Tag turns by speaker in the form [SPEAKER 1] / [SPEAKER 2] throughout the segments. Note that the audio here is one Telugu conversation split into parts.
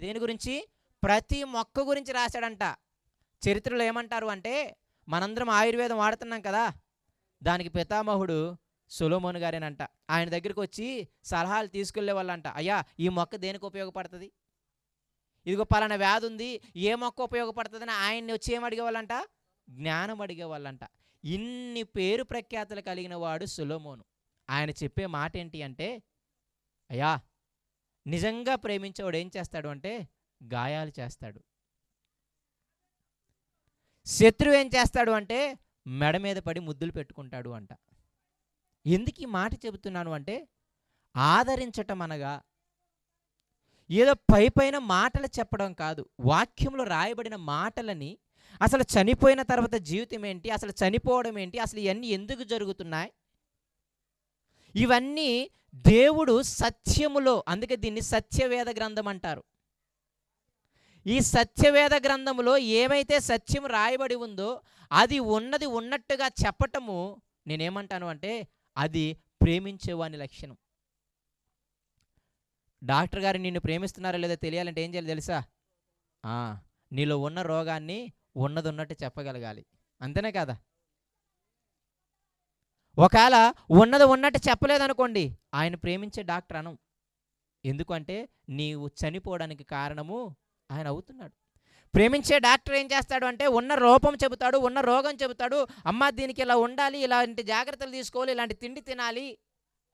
[SPEAKER 1] దేని గురించి? ప్రతి మొక్క గురించి రాశాడంట. చరిత్రలో ఏమంటారు అంటే మనందరం ఆయుర్వేదం వాడుతున్నాం కదా. దానికి పితామహుడు సులోమోన్ గారేనంట. ఆయన దగ్గరికి వచ్చి సలహాలు తీసుకెళ్ళే వాళ్ళంట. అయ్యా ఈ మొక్క దేనికి ఉపయోగపడుతుంది? ఇదిగో పలానా వ్యాధి ఉంది ఏ మొక్క ఉపయోగపడుతుందని ఆయన్ని వచ్చి ఏం అడిగేవాళ్ళంట జ్ఞానం అడిగేవాళ్ళంట ఇన్ని పేరు ప్రఖ్యాతలు కలిగిన వాడు సులోమోను. ఆయన చెప్పే మాట ఏంటి అంటే అయ్యా నిజంగా ప్రేమించేవాడు ఏం చేస్తాడు అంటే గాయాలు చేస్తాడు. శత్రువు ఏం చేస్తాడు అంటే మెడ మీద పడి ముద్దులు పెట్టుకుంటాడు అంట. ఎందుకు ఈ మాట చెబుతున్నాను అంటే ఆదరించటం అనగా ఏదో పై పైన మాటలు చెప్పడం కాదు. వాక్యంలో రాయబడిన మాటలని అసలు చనిపోయిన తర్వాత జీవితం ఏంటి అసలు చనిపోవడం ఏంటి అసలు ఇవన్నీ ఎందుకు జరుగుతున్నాయి? ఇవన్నీ దేవుడు సత్యములో అందుకే దీన్ని సత్యవేద గ్రంథం అంటారు. ఈ సత్యవేద గ్రంథములో ఏమైతే సత్యం రాయబడి ఉందో అది ఉన్నది ఉన్నట్టుగా చెప్పటము నేనేమంటాను అంటే అది ప్రేమించేవాని లక్షణం. డాక్టర్ గారు నిన్ను ప్రేమిస్తున్నారో లేదో తెలియాలంటే ఏం చేయాలి తెలుసా? ఆ, నీలో ఉన్న రోగాన్ని ఉన్నది ఉన్నట్టు చెప్పగలగాలి. అంతేనే కదా? ఒకవేళ ఉన్నది ఉన్నట్టు చెప్పలేదనుకోండి ఆయన ప్రేమించే డాక్టర్ అనం. ఎందుకంటే నీవు చనిపోవడానికి కారణము ఆయన అవుతున్నాడు. ప్రేమించే డాక్టర్ ఏం చేస్తాడు అంటే ఉన్న రూపం చెబుతాడు ఉన్న రోగం చెబుతాడు అమ్మ దీనికి ఇలా ఉండాలి ఇలాంటి జాగ్రత్తలు తీసుకోవాలి ఇలాంటి తిండి తినాలి.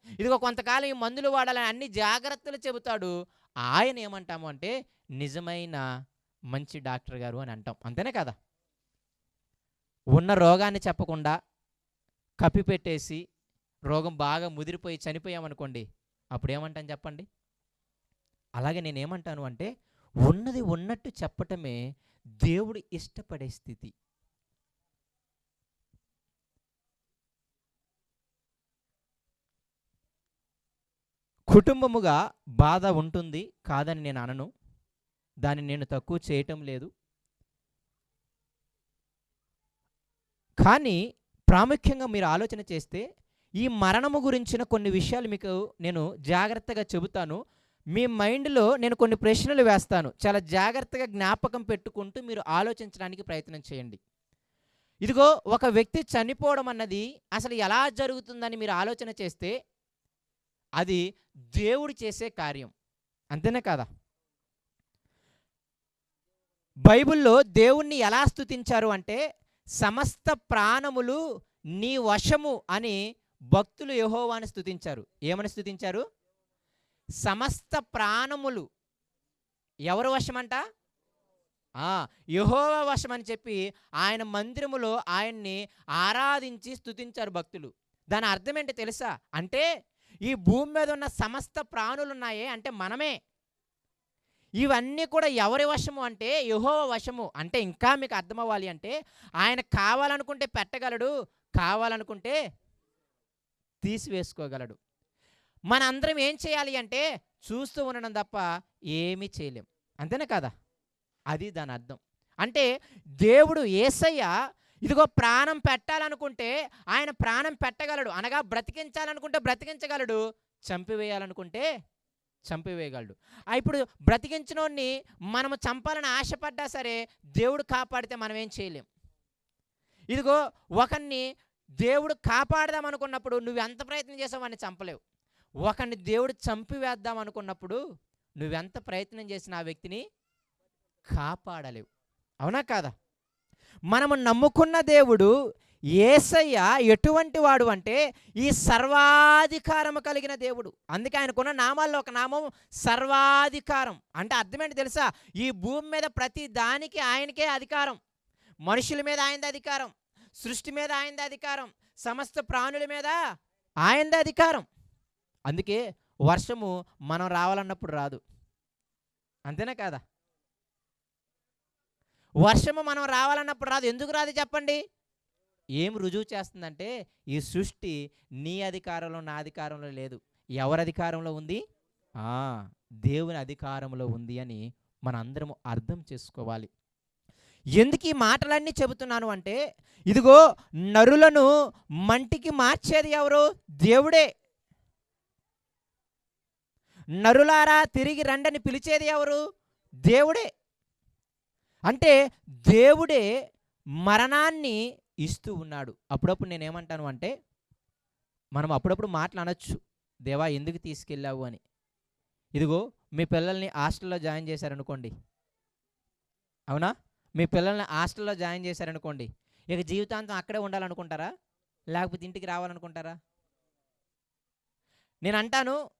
[SPEAKER 1] ఇదిగో కొంతకాలం ఈ మందులు వాడాలని అన్ని జాగ్రత్తలు చెబుతాడు. ఆయన ఏమంటాము అంటే నిజమైన మంచి డాక్టర్ గారు అని అంటాం. అంతేనే కదా? ఉన్న రోగాన్ని చెప్పకుండా కప్పిపెట్టేసి రోగం బాగా ముదిరిపోయి చనిపోయామనుకోండి అప్పుడు ఏమంటాను చెప్పండి? అలాగే నేనేమంటాను అంటే ఉన్నది ఉన్నట్టు చెప్పటమే దేవుడు ఇష్టపడే స్థితి. కుటుంబముగా బాధ ఉంటుంది కాదని నేను అనను. దాన్ని నేను తక్కువ చేయటం లేదు. కానీ ప్రాముఖ్యంగా మీరు ఆలోచన చేస్తే ఈ మరణము గురించిన కొన్ని విషయాలు మీకు నేను జాగ్రత్తగా చెబుతాను. మీ మైండ్లో నేను కొన్ని ప్రశ్నలు వేస్తాను. చాలా జాగ్రత్తగా జ్ఞాపకం పెట్టుకుంటూ మీరు ఆలోచించడానికి ప్రయత్నం చేయండి. ఇదిగో ఒక వ్యక్తి చనిపోవడం అన్నది అసలు ఎలా జరుగుతుందని మీరు ఆలోచన చేస్తే అది దేవుడు చేసే కార్యం. అంతేనే కదా? బైబిల్లో దేవుణ్ణి ఎలా స్థుతించారు అంటే సమస్త ప్రాణములు నీ వశము అని భక్తులు యహోవాని స్తుతించారు. ఏమని స్తుతించారు? సమస్త ప్రాణములు ఎవరు వశమంట? ఆ, వశం అని చెప్పి ఆయన మందిరములో ఆయన్ని ఆరాధించి స్థుతించారు భక్తులు. దాని అర్థం ఏంటి తెలుసా? అంటే ఈ భూమి మీద ఉన్న సమస్త ప్రాణులు ఉన్నాయే అంటే మనమే. ఇవన్నీ కూడా ఎవరి వశము అంటే యహోవ వశము. అంటే ఇంకా మీకు అర్థమవ్వాలి అంటే ఆయన కావాలనుకుంటే పెట్టగలడు కావాలనుకుంటే తీసివేసుకోగలడు. మనందరం ఏం చేయాలి అంటే చూస్తూ ఉండడం తప్ప ఏమీ చేయలేం. అంతేనే కదా? అది దాని అర్థం. అంటే దేవుడు ఏసయ్య ఇదిగో ప్రాణం పెట్టాలనుకుంటే ఆయన ప్రాణం పెట్టగలడు. అనగా బ్రతికించాలనుకుంటే బ్రతికించగలడు చంపివేయాలనుకుంటే చంపివేయగలడు. ఇప్పుడు బ్రతికించినోడిని మనము చంపాలని ఆశపడ్డా సరే దేవుడు కాపాడితే మనం ఏం చేయలేం. ఇదిగో ఒకరిని దేవుడు కాపాడదాం అనుకున్నప్పుడు నువ్వు ఎంత ప్రయత్నం చేసావు వాడిని చంపలేవు. ఒకరిని దేవుడు చంపివేద్దాం అనుకున్నప్పుడు నువ్వెంత ప్రయత్నం చేసినా ఆ వ్యక్తిని కాపాడలేవు. అవునా కాదా? మనము నమ్ముకున్న దేవుడు ఏసయ్య ఎటువంటి వాడు అంటే ఈ సర్వాధికారము కలిగిన దేవుడు. అందుకే ఆయనకున్న నామాల్లో ఒక నామం సర్వాధికారం. అంటే అర్థమేంటి తెలుసా? ఈ భూమి మీద ప్రతి దానికి ఆయనకే అధికారం. మనుషుల మీద ఆయనది అధికారం. సృష్టి మీద ఆయనది అధికారం. సమస్త ప్రాణుల మీద ఆయనది అధికారం. అందుకే వర్షము మనం రావాలన్నప్పుడు రాదు. అంతేనా కాదా? వర్షము మనం రావాలన్నప్పుడు రాదు. ఎందుకు రాదు చెప్పండి? ఏం రుజువు చేస్తుందంటే ఈ సృష్టి నీ అధికారంలో నా అధికారంలో లేదు. ఎవరి అధికారంలో ఉంది? ఆ దేవుని అధికారంలో ఉంది అని మన అందరము అర్థం చేసుకోవాలి. ఎందుకు ఈ మాటలన్నీ చెబుతున్నాను అంటే ఇదిగో నరులను మంటికి మార్చేది ఎవరు? దేవుడే. నరులారా తిరిగి రండని పిలిచేది ఎవరు? దేవుడే. అంటే దేవుడే మరణాన్ని ఇస్తూ ఉన్నాడు. అప్పుడప్పుడు నేనేమంటాను అంటే మనం అప్పుడప్పుడు మాట్లాడచ్చు. దేవా ఎందుకు తీసుకెళ్ళావు అని. ఇదిగో మీ పిల్లల్ని హాస్టల్లో జాయిన్ చేశారనుకోండి. అవునా? మీ పిల్లల్ని హాస్టల్లో జాయిన్ చేశారనుకోండి. ఇక జీవితాంతం అక్కడే ఉండాలనుకుంటారా? లేకపోతే ఇంటికి రావాలనుకుంటారా? నేను అంటాను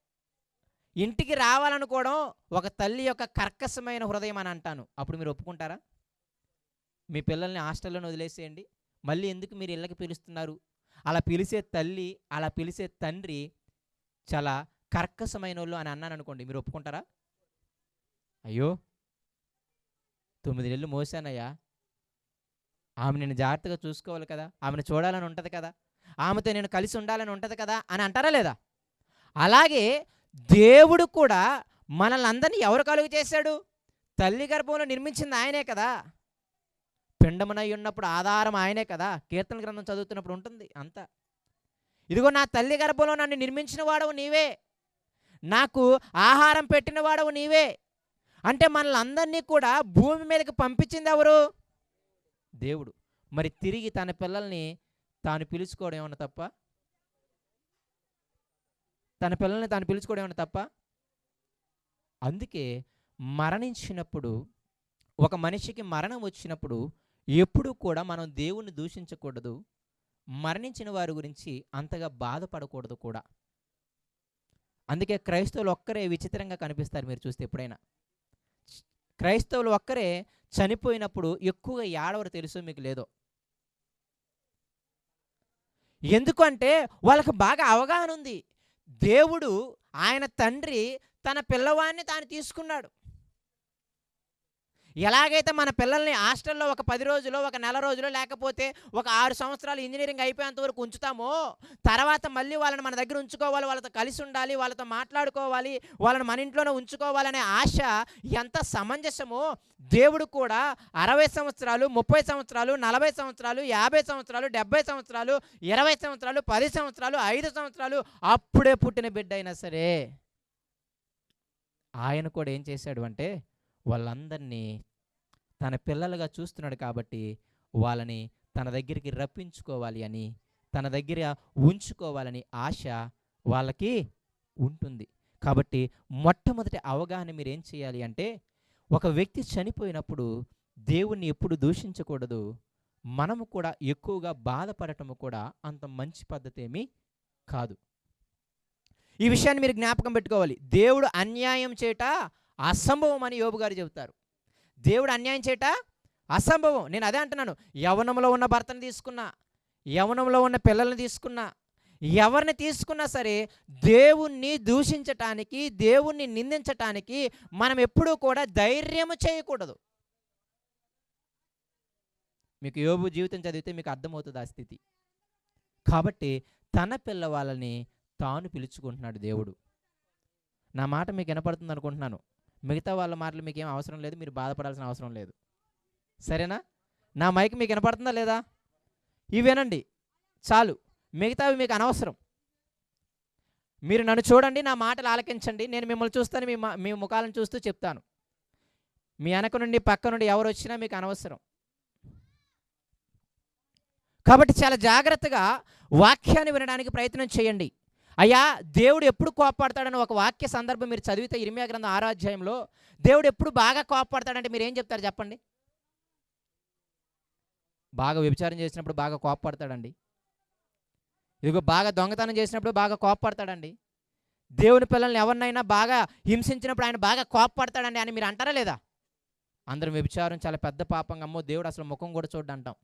[SPEAKER 1] ఇంటికి రావాలనుకోవడం ఒక తల్లి యొక్క కర్కశమైన హృదయం అని అంటాను. అప్పుడు మీరు ఒప్పుకుంటారా? మీ పిల్లల్ని హాస్టల్లోనే వదిలేసేయండి. మళ్ళీ ఎందుకు మీరు ఇళ్ళకి పిలుస్తున్నారు? అలా పిలిచే తల్లి అలా పిలిచే తండ్రి చాలా కర్కసమైన వాళ్ళు అని అన్నాను అనుకోండి మీరు ఒప్పుకుంటారా? అయ్యో! తొమ్మిది నెలలు మోసానయ్యా. ఆమె నేను జాగ్రత్తగా చూసుకోవాలి కదా ఆమెను చూడాలని ఉంటుంది కదా ఆమెతో నేను కలిసి ఉండాలని ఉంటుంది కదా అని అంటారా లేదా? అలాగే దేవుడు కూడా మనల్ని అందరినీ ఎవరు కలుగు చేశాడు? తల్లి గర్భంలో నిర్మించింది ఆయనే కదా. పిండమునై ఉన్నప్పుడు ఆధారం ఆయనే కదా? కీర్తన గ్రంథం చదువుతున్నప్పుడు ఉంటుంది అంతా. ఇదిగో నా తల్లి గర్భంలో నన్ను నిర్మించిన వాడవు నీవే. నాకు ఆహారం పెట్టిన వాడవు నీవే. అంటే మనల్ని అందరినీ కూడా భూమి మీదకి పంపించింది ఎవరు? దేవుడు. మరి తిరిగి తన పిల్లల్ని తాను పిలుచుకోవడం ఏమన్నా తప్ప? తన పిల్లల్ని తాను పిలుచుకోవడం ఏమన్నా తప్ప? అందుకే మరణించినప్పుడు ఒక మనిషికి మరణం వచ్చినప్పుడు ఎప్పుడూ కూడా మనం దేవుణ్ణి దూషించకూడదు. మరణించిన వారి గురించి అంతగా బాధపడకూడదు కూడా. అందుకే క్రైస్తవులు ఒక్కరే విచిత్రంగా కనిపిస్తారు మీరు చూస్తే ఎప్పుడైనా. క్రైస్తవులు ఒక్కరే చనిపోయినప్పుడు ఎక్కువగా ఏడవరు తెలుసో మీకు లేదో? ఎందుకంటే వాళ్ళకి బాగా అవగాహన ఉంది దేవుడు ఆయన తండ్రి తన పిల్లవాడిని తాను తీసుకున్నాడు. ఎలాగైతే మన పిల్లల్ని హాస్టల్లో ఒక పది రోజులు ఒక నెల రోజులు లేకపోతే ఒక ఆరు సంవత్సరాలు ఇంజనీరింగ్ అయిపోయేంత వరకు ఉంచుతామో తర్వాత మళ్ళీ వాళ్ళని మన దగ్గర ఉంచుకోవాలి వాళ్ళతో కలిసి ఉండాలి వాళ్ళతో మాట్లాడుకోవాలి వాళ్ళని మన ఇంట్లోనే ఉంచుకోవాలనే ఆశ ఎంత సమంజసమో దేవుడు కూడా అరవై సంవత్సరాలు ముప్పై సంవత్సరాలు నలభై సంవత్సరాలు యాభై సంవత్సరాలు డెబ్బై సంవత్సరాలు ఇరవై సంవత్సరాలు పది సంవత్సరాలు ఐదు సంవత్సరాలు అప్పుడే పుట్టిన బిడ్డ అయినా సరే. ఆయన కూడా ఏం చేశాడు అంటే వాళ్ళందరినీ తన పిల్లలుగా చూస్తున్నాడు కాబట్టి వాళ్ళని తన దగ్గరికి రప్పించుకోవాలి అని తన దగ్గర ఉంచుకోవాలని ఆశ వాళ్ళకి ఉంటుంది. కాబట్టి మొట్టమొదటి అవగాహన మీరు ఏం చేయాలి అంటే ఒక వ్యక్తి చనిపోయినప్పుడు దేవుణ్ణి ఎప్పుడు దూషించకూడదు మనము కూడా ఎక్కువగా బాధపడటము కూడా అంత మంచి పద్ధతి ఏమీ కాదు. ఈ విషయాన్ని మీరు జ్ఞాపకం పెట్టుకోవాలి. దేవుడు అన్యాయం చేయటా అసంభవం అని యోబు గారు చెబుతారు. దేవుడు అన్యాయం చేయట అసంభవం. నేను అదే అంటున్నాను. యవనంలో ఉన్న భర్తను తీసుకున్నా యవనంలో ఉన్న పిల్లల్ని తీసుకున్నా ఎవరిని తీసుకున్నా సరే దేవుణ్ణి దూషించటానికి దేవుణ్ణి నిందించటానికి మనం ఎప్పుడూ కూడా ధైర్యము చేయకూడదు. మీకు యోబు జీవితం చదివితే మీకు అర్థమవుతుంది ఆ స్థితి. కాబట్టి తన పిల్లవాళ్ళని తాను పిలుచుకుంటున్నాడు దేవుడు. నా మాట మీకు వినపడుతుంది అనుకుంటున్నాను. మిగతా వాళ్ళ మాటలు మీకు ఏం అవసరం లేదు మీరు బాధపడాల్సిన అవసరం లేదు. సరేనా? నా మైక్ మీకు వినపడుతుందా లేదా? ఇవి వినండి. చాలు. మిగతావి మీకు అనవసరం. మీరు నన్ను చూడండి నా మాటలు ఆలకించండి నేను మిమ్మల్ని చూస్తాను మీ మీ ముఖాలను చూస్తూ చెప్తాను. మీ వెనక నుండి పక్క నుండి ఎవరు వచ్చినా మీకు అనవసరం. కాబట్టి చాలా జాగ్రత్తగా వాక్యాన్ని వినడానికి ప్రయత్నం చేయండి. అయ్యా దేవుడు ఎప్పుడు కోపాడతాడని ఒక వాక్య సందర్భం మీరు చదివితే ఇరిమియా గ్రంథం ఆరాధ్యాయంలో దేవుడు ఎప్పుడు బాగా కోపాడతాడంటే మీరు ఏం చెప్తారు చెప్పండి? బాగా వ్యభిచారం చేసినప్పుడు బాగా కోపడతాడండి ఇదిగో బాగా దొంగతనం చేసినప్పుడు బాగా కోపడతాడండి దేవుని పిల్లల్ని ఎవరినైనా బాగా హింసించినప్పుడు ఆయన బాగా కోపడతాడండి అని మీరు అంటారా లేదా? అందరం వ్యభిచారం చాలా పెద్ద పాపంగా అమ్మో దేవుడు అసలు ముఖం కూడా చూడంటాం అంటాం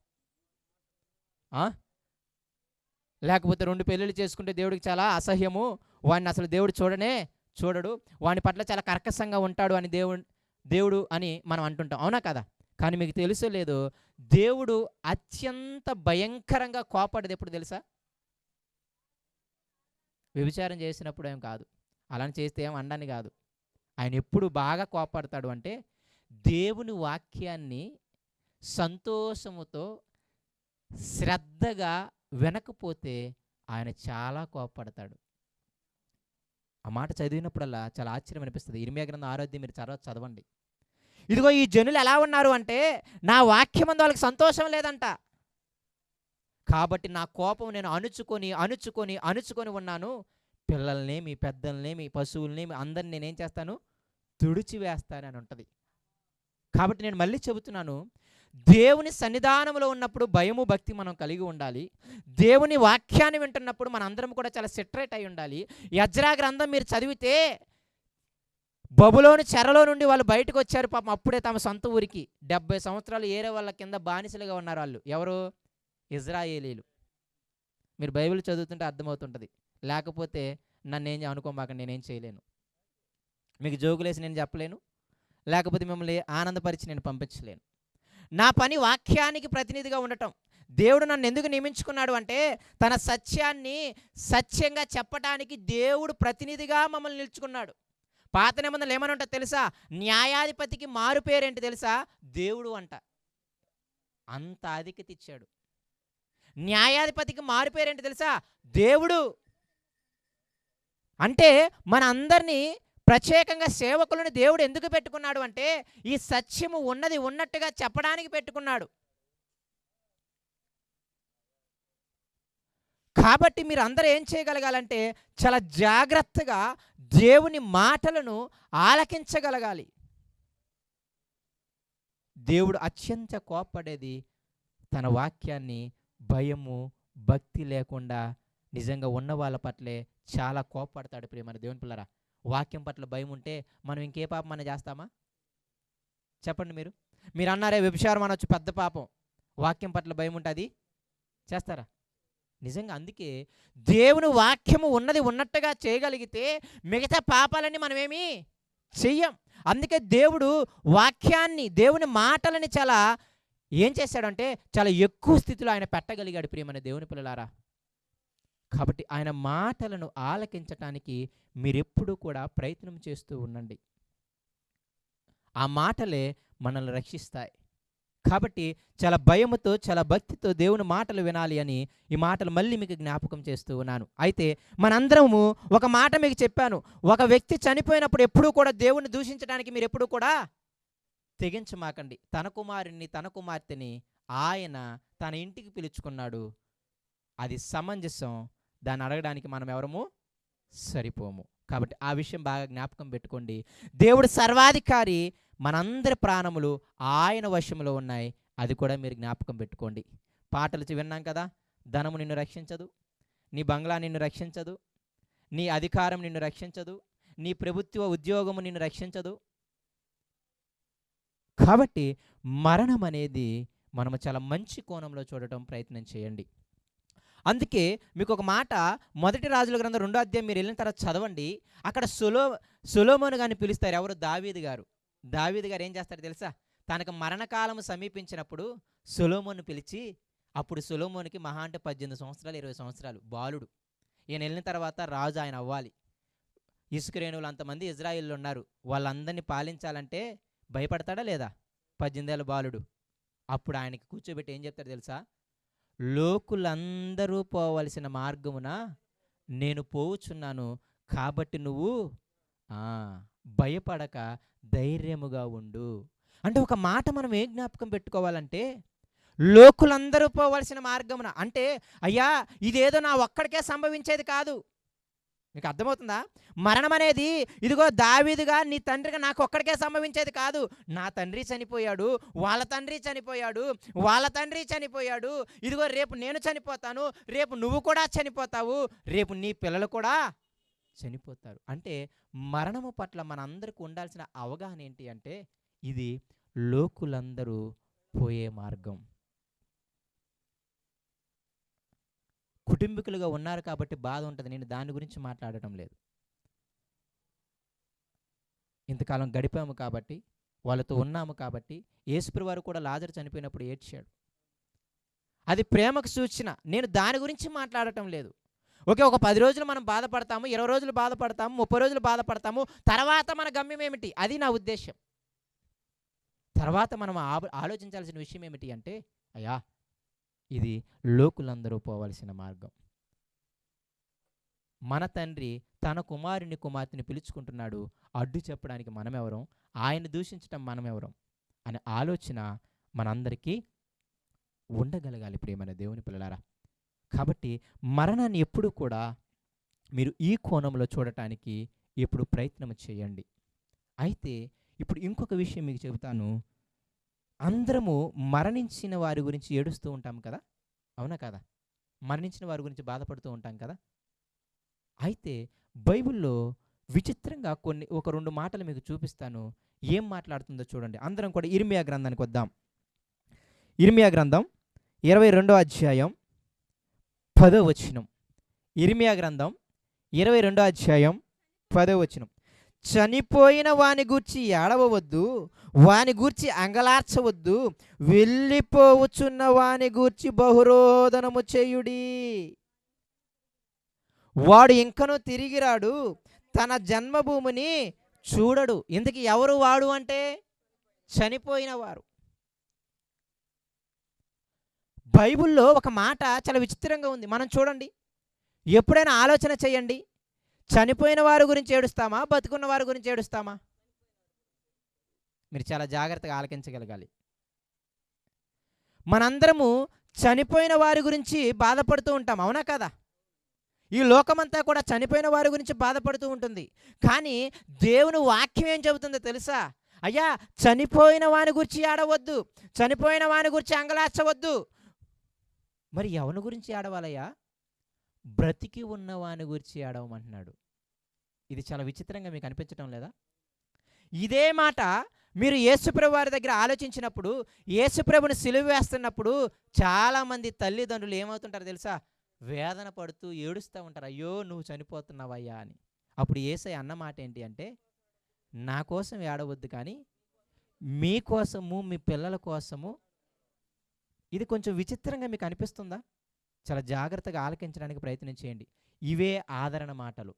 [SPEAKER 1] లేకపోతే రెండు పెళ్ళిళ్ళు చేసుకుంటే దేవుడికి చాలా అసహ్యము. వాడిని అసలు దేవుడు చూడనే చూడడు. వాని పట్ల చాలా కర్కశంగా ఉంటాడు అని దేవుడు దేవుడు అని మనం అంటుంటాం. అవునా కదా? కానీ మీకు తెలుసో లేదో దేవుడు అత్యంత భయంకరంగా కోపడేది ఎప్పుడు తెలుసా? వ్యభిచారం చేసినప్పుడు ఏం కాదు. అలా చేస్తే ఏం అండాన్ని కాదు. ఆయన ఎప్పుడు బాగా కోపడతాడు అంటే దేవుని వాక్యాన్ని సంతోషముతో శ్రద్ధగా వినకపోతే ఆయన చాలా కోపపడతాడు. ఆ మాట చదివినప్పుడల్లా చాలా ఆశ్చర్యం అనిపిస్తుంది. ఇరిమియా గ్రంథం ఆరోగ్యం మీరు చదవ చదవండి. ఇదిగో ఈ జనులు ఎలా ఉన్నారు అంటే నా వాక్యమందు వాళ్ళకి సంతోషం లేదంట. కాబట్టి నా కోపం నేను అణుచుకొని అణుచుకొని అణుచుకొని ఉన్నాను. పిల్లల్నేమి పెద్దలనేమి పశువులనేమి అందరిని నేనేం చేస్తాను? తుడిచి వేస్తానని ఉంటుంది. కాబట్టి నేను మళ్ళీ చెబుతున్నాను దేవుని సన్నిధానంలో ఉన్నప్పుడు భయము భక్తి మనం కలిగి ఉండాలి. దేవుని వాక్యాన్ని వింటున్నప్పుడు మన అందరం కూడా చాలా సెటరేట్ అయి ఉండాలి. యజ్రా గ్రంథం మీరు చదివితే బబులోని చెరలో నుండి వాళ్ళు బయటకు వచ్చారు పాపం. అప్పుడే తమ సొంత ఊరికి. డెబ్బై సంవత్సరాలు ఏరే వాళ్ళ కింద బానిసలుగా ఉన్నారు వాళ్ళు. ఎవరు? ఇజ్రాయేలీలు. మీరు బైబిల్ చదువుతుంటే అర్థమవుతుంటుంది. లేకపోతే నన్ను ఏం అనుకోమాక నేనేం చేయలేను. మీకు జోకులేసి నేను చెప్పలేను. లేకపోతే మిమ్మల్ని ఆనందపరిచి నేను పంపించలేను. నా పని వాక్యానికి ప్రతినిధిగా ఉండటం. దేవుడు నన్ను ఎందుకు నియమించుకున్నాడు అంటే తన సత్యాన్ని సత్యంగా చెప్పటానికి దేవుడు ప్రతినిధిగా మమ్మల్ని నిలుచుకున్నాడు. పాత నిబంధనలు ఏమని ఉంటా తెలుసా? న్యాయాధిపతికి మారు పేరేంటి తెలుసా? దేవుడు అంట. అంత ఆధిక్యత ఇచ్చాడు. న్యాయాధిపతికి మారు పేరేంటి తెలుసా? దేవుడు. అంటే మన అందరినీ ప్రత్యేకంగా సేవకులను దేవుడు ఎందుకు పెట్టుకున్నాడు అంటే ఈ సత్యము ఉన్నది ఉన్నట్టుగా చెప్పడానికి పెట్టుకున్నాడు. కాబట్టి మీరు అందరూ ఏం చేయగలగాలంటే చాలా జాగ్రత్తగా దేవుని మాటలను ఆలకించగలగాలి. దేవుడు అత్యంత కోప్పడేది తన వాక్యాన్ని భయము భక్తి లేకుండా నిజంగా ఉన్న వాళ్ళ పట్లే చాలా కోప్పడతాడు ప్రియమైన దేవుని పిల్లరా. వాక్యం పట్ల భయం ఉంటే మనం ఇంకే పాపం మనం చేస్తామా? చెప్పండి మీరు. మీరు అన్నారే వ్యభిచారం అనొచ్చు పెద్ద పాపం. వాక్యం పట్ల భయం ఉంటుంది చేస్తారా? నిజంగా అందుకే దేవుని వాక్యము ఉన్నది ఉన్నట్టుగా చేయగలిగితే మిగతా పాపాలన్నీ మనమేమి చెయ్యం. అందుకే దేవుడు వాక్యాన్ని దేవుని మాటలని చాలా ఏం చేశాడంటే చాలా ఎక్కువ స్థితిలో ఆయన పెట్టగలిగాడు ప్రియమైన దేవుని పిల్లలారా. కాబట్టి ఆయన మాటలను ఆలకించటానికి మీరెప్పుడూ కూడా ప్రయత్నం చేస్తూ ఉండండి. ఆ మాటలే మనల్ని రక్షిస్తాయి. కాబట్టి చాలా భయముతో చాలా భక్తితో దేవుని మాటలు వినాలి అని ఈ మాటలు మళ్ళీ మీకు జ్ఞాపకం చేస్తూ ఉన్నాను. అయితే మనందరము ఒక మాట మీకు చెప్పాను. ఒక వ్యక్తి చనిపోయినప్పుడు ఎప్పుడూ కూడా దేవుని దూషించడానికి మీరు ఎప్పుడూ కూడా తెగించమాకండి. తన కుమారుణ్ణి తన కుమార్తెని ఆయన తన ఇంటికి పిలుచుకున్నాడు. అది సమంజసం దాన్ని అడగడానికి మనం ఎవరము? సరిపోము. కాబట్టి ఆ విషయం బాగా జ్ఞాపకం పెట్టుకోండి. దేవుడు సర్వాధికారి మనందరి ప్రాణములు ఆయన వశంలో ఉన్నాయి. అది కూడా మీరు జ్ఞాపకం పెట్టుకోండి. పాటలు విన్నాం కదా? ధనము నిన్ను రక్షించదు. నీ బంగ్లా నిన్ను రక్షించదు. నీ అధికారం నిన్ను రక్షించదు. నీ ప్రభుత్వ ఉద్యోగము నిన్ను రక్షించదు. కాబట్టి మరణం అనేది మనము చాలా మంచి కోణంలో చూడటం ప్రయత్నం చేయండి. అందుకే మీకు ఒక మాట మొదటి రాజుల గ్రంథం రెండో అధ్యాయం మీరు వెళ్ళిన తర్వాత చదవండి. అక్కడ సులో సులోమోను గారిని పిలుస్తారు. ఎవరు? దావీది గారు. దావీది గారు ఏం చేస్తారు తెలుసా? తనకు మరణకాలం సమీపించినప్పుడు సులోమోను పిలిచి అప్పుడు సులోమోనికి మహా అంటే పద్దెనిమిది సంవత్సరాలు ఇరవై సంవత్సరాలు. బాలుడు. ఈయన వెళ్ళిన తర్వాత రాజు ఆయన అవ్వాలి. ఇసుకరేణువులు అంతమంది ఇజ్రాయిల్లో ఉన్నారు. వాళ్ళందరినీ పాలించాలంటే భయపడతాడా లేదా? పద్దెనిమిదేళ్ళ బాలుడు. అప్పుడు ఆయనకి కూర్చోబెట్టి ఏం చెప్తాడు తెలుసా? లోకులందరూ పోవలసిన మార్గమున నేను పోవుచున్నాను. కాబట్టి నువ్వు ఆ, భయపడక ధైర్యముగా ఉండు. అంటే ఒక మాట మనం ఏం జ్ఞాపకం పెట్టుకోవాలంటే లోకులందరూ పోవలసిన మార్గమున అంటే అయ్యా ఇదేదో నా ఒక్కడికే సంభవించేది కాదు. మీకు అర్థమవుతుందా మరణం అనేది ఇదిగో దావీదుగా నీ తండ్రిగా నాకు ఒక్కడికే సంభవించేది కాదు. నా తండ్రి చనిపోయాడు వాళ్ళ తండ్రి చనిపోయాడు వాళ్ళ తండ్రి చనిపోయాడు. ఇదిగో రేపు నేను చనిపోతాను రేపు నువ్వు కూడా చనిపోతావు రేపు నీ పిల్లలు కూడా చనిపోతారు. అంటే మరణము పట్ల మనందరికీ ఉండాల్సిన అవగాహన ఏంటి అంటే ఇది లోకులందరూ పోయే మార్గం. కుటుంబీకులుగా ఉన్నారు కాబట్టి బాధ ఉంటుంది. నేను దాని గురించి మాట్లాడటం లేదు. ఇంతకాలం గడిపాము కాబట్టి వాళ్ళతో ఉన్నాము కాబట్టి యేసుప్రి వారు కూడా లాజరు చనిపోయినప్పుడు ఏడ్చాడు. అది ప్రేమకు సూచన. నేను దాని గురించి మాట్లాడటం లేదు. ఓకే ఒక పది రోజులు మనం బాధపడతాము ఇరవై రోజులు బాధపడతాము ముప్పై రోజులు బాధపడతాము తర్వాత మన గమ్యం ఏమిటి? అది నా ఉద్దేశం తర్వాత మనం ఆ- ఆలోచించాల్సిన విషయం ఏమిటి అంటే అయ్యా ఇది లోకులందరూ పోవలసిన మార్గం. మన తండ్రి తన కుమారుని కుమార్తెని పిలుచుకుంటున్నాడు. అడ్డు చెప్పడానికి మనమెవరం? ఆయన దూషించటం మనమెవరం? అనే ఆలోచన మనందరికీ ఉండగలగాలి ప్రియమైన దేవుని పిల్లలారా. కాబట్టి మరణాన్ని ఎప్పుడు కూడా మీరు ఈ కోణంలో చూడటానికి ఎప్పుడు ప్రయత్నం చేయండి. అయితే ఇప్పుడు ఇంకొక విషయం మీకు చెబుతాను. అందరము మరణించిన వారి గురించి ఏడుస్తూ ఉంటాం కదా? అవునా కదా? మరణించిన వారి గురించి బాధపడుతూ ఉంటాం కదా? అయితే బైబిల్లో విచిత్రంగా కొన్ని ఒక రెండు మాటలు మీకు చూపిస్తాను. ఏం మాట్లాడుతుందో చూడండి. అందరం కూడా ఇర్మియా గ్రంథానికి వద్దాం. ఇర్మియా గ్రంథం ఇరవై రెండో అధ్యాయం పదో వచనం. ఇర్మియా గ్రంథం ఇరవై రెండో అధ్యాయం పదో వచనం. చనిపోయిన వాని గూర్చి ఏడవవద్దు వాని గూర్చి అంగలార్చవద్దు వెళ్ళిపోవచ్చున్న వాని గూర్చి బహురోదనము చేయుడి. వాడు ఇంకనూ తిరిగి రాడు తన జన్మభూమిని చూడడు. ఇందుకు ఎవరు వాడు అంటే? చనిపోయిన వారు. బైబిల్లో ఒక మాట చాలా విచిత్రంగా ఉంది. మనం చూడండి. ఎప్పుడైనా ఆలోచన చేయండి. చనిపోయిన వారి గురించి ఏడుస్తామా? బతుకున్న వారి గురించి ఏడుస్తామా? మీరు చాలా జాగ్రత్తగా ఆలకించగలగాలి. మనందరము చనిపోయిన వారి గురించి బాధపడుతూ ఉంటాం అవునా కదా? ఈ లోకమంతా కూడా చనిపోయిన వారి గురించి బాధపడుతూ ఉంటుంది. కానీ దేవుని వాక్యం ఏం చెబుతుందో తెలుసా? అయ్యా చనిపోయిన వాని గురించి ఆడవద్దు చనిపోయిన వాని గురించి అంగలార్చవద్దు. మరి ఎవరి గురించి ఆడవాలయ్యా బ్రతికి ఉన్నవాని గురించి ఏడవమంటున్నాడు. ఇది చాలా విచిత్రంగా మీకు అనిపించడం లేదా? ఇదే మాట మీరు యేసుప్రభు వారి దగ్గర ఆలోచించినప్పుడు యేసుప్రభుని సిలువ వేస్తున్నప్పుడు చాలామంది తల్లిదండ్రులు ఏమవుతుంటారు తెలుసా? వేదన పడుతూ ఏడుస్తూ ఉంటారు. అయ్యో నువ్వు చనిపోతున్నావయ్యా అని. అప్పుడు ఏసై అన్నమాట ఏంటి అంటే నా కోసం ఏడవద్దు కానీ మీకోసము మీ పిల్లల కోసము. ఇది కొంచెం విచిత్రంగా మీకు అనిపిస్తుందా? చాలా జాగ్రత్తగా ఆలకించడానికి ప్రయత్నం చేయండి. ఇవే ఆదరణ మాటలు.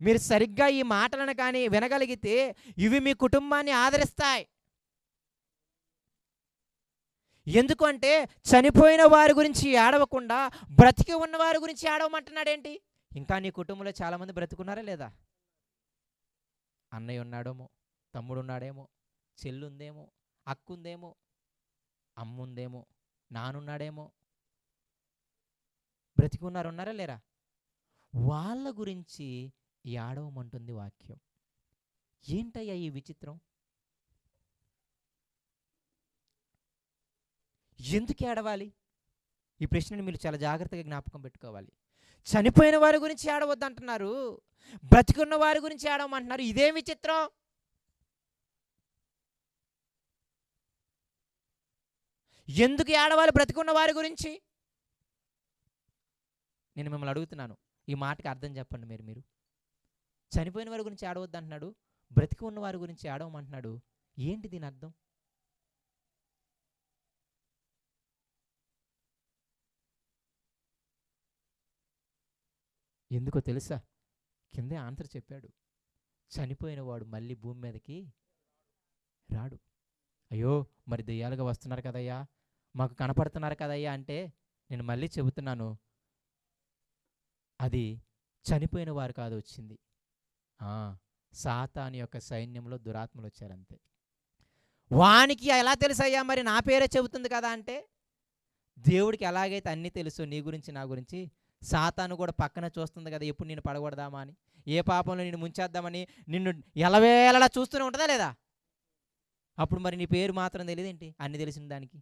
[SPEAKER 1] మీరు సరిగ్గా ఈ మాటలను కానీ వినగలిగితే ఇవి మీ కుటుంబాన్ని ఆదరిస్తాయి. ఎందుకంటే చనిపోయిన వారి గురించి ఏడవకుండా బ్రతికి ఉన్న వారి గురించి ఏడవమంటున్నాడేంటి? ఇంకా నీ కుటుంబంలో చాలామంది బ్రతుకున్నారా లేదా? అన్నయ్య ఉన్నాడేమో తమ్ముడు ఉన్నాడేమో చెల్లుందేమో అక్కుందేమో అమ్ముందేమో నానున్నాడేమో? బ్రతికి ఉన్నారు ఉన్నారా లేరా? వాళ్ళ గురించి ఏడవమంటుంది వాక్యం. ఏంటయ్యా ఈ విచిత్రం? ఎందుకు ఏడవాలి? ఈ ప్రశ్నని మీరు చాలా జాగ్రత్తగా జ్ఞాపకం పెట్టుకోవాలి. చనిపోయిన వారి గురించి ఏడవద్దు అంటున్నారు బ్రతికున్న వారి గురించి ఏడవమంటున్నారు. ఇదేం విచిత్రం. ఎందుకు ఏడవాలి బ్రతికున్న వారి గురించి? నేను మిమ్మల్ని అడుగుతున్నాను ఈ మాటకి అర్థం చెప్పండి మీరు మీరు. చనిపోయిన వారి గురించి ఆడవద్దు అంటున్నాడు బ్రతికి ఉన్న వారి గురించి ఆడవమంటున్నాడు. ఏంటి దీని అర్థం? ఎందుకో తెలుసా? కిందే ఆన్సర్ చెప్పాడు. చనిపోయిన వాడు మళ్ళీ భూమి మీదకి రాడు. అయ్యో మరి దెయ్యాలుగా వస్తున్నారు కదయ్యా? మాకు కనపడుతున్నారు కదయ్యా అంటే నేను మళ్ళీ చెబుతున్నాను. అది చనిపోయిన వారు కాదు వచ్చింది. సాతాని యొక్క సైన్యంలో దురాత్మలు వచ్చారంతే. వానికి ఎలా తెలుసయ్యా మరి నా పేరే చెబుతుంది కదా అంటే దేవుడికి ఎలాగైతే అన్నీ తెలుసు నీ గురించి నా గురించి సాతాను కూడా పక్కన చూస్తుంది కదా ఎప్పుడు నేను పడగొడదామా అని. ఏ పాపంలో నిన్ను ముంచేద్దామని నిన్ను ఎలవేళలా చూస్తూనే ఉంటుందా లేదా? అప్పుడు మరి నీ పేరు మాత్రం తెలియదేంటి? అన్ని తెలిసిన దానికి.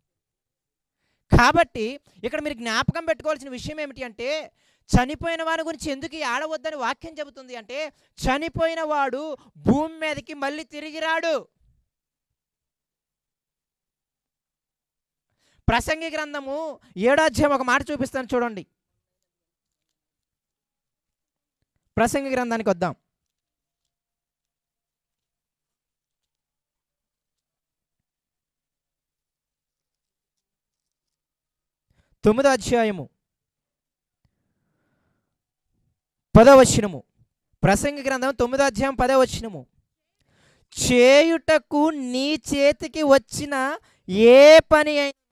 [SPEAKER 1] కాబట్టి ఇక్కడ మీరు జ్ఞాపకం పెట్టుకోవాల్సిన విషయం ఏమిటి అంటే చనిపోయిన వారి గురించి ఎందుకు ఆడవద్దని వాక్యం చెబుతుంది అంటే చనిపోయిన వాడు భూమి మీదకి మళ్ళీ తిరిగి రాడు. ప్రసంగి గ్రంథము ఏడాధ్యాయం ఒక మాట చూపిస్తాను చూడండి. ప్రసంగి గ్రంథానికి వద్దాం. తొమ్మిదో అధ్యాయము. పదవచనము ప్రసంగ గ్రంథం తొమ్మిదో అధ్యాయం పదవచనము చేయుటకు నీ చేతికి వచ్చిన ఏ పని అయినా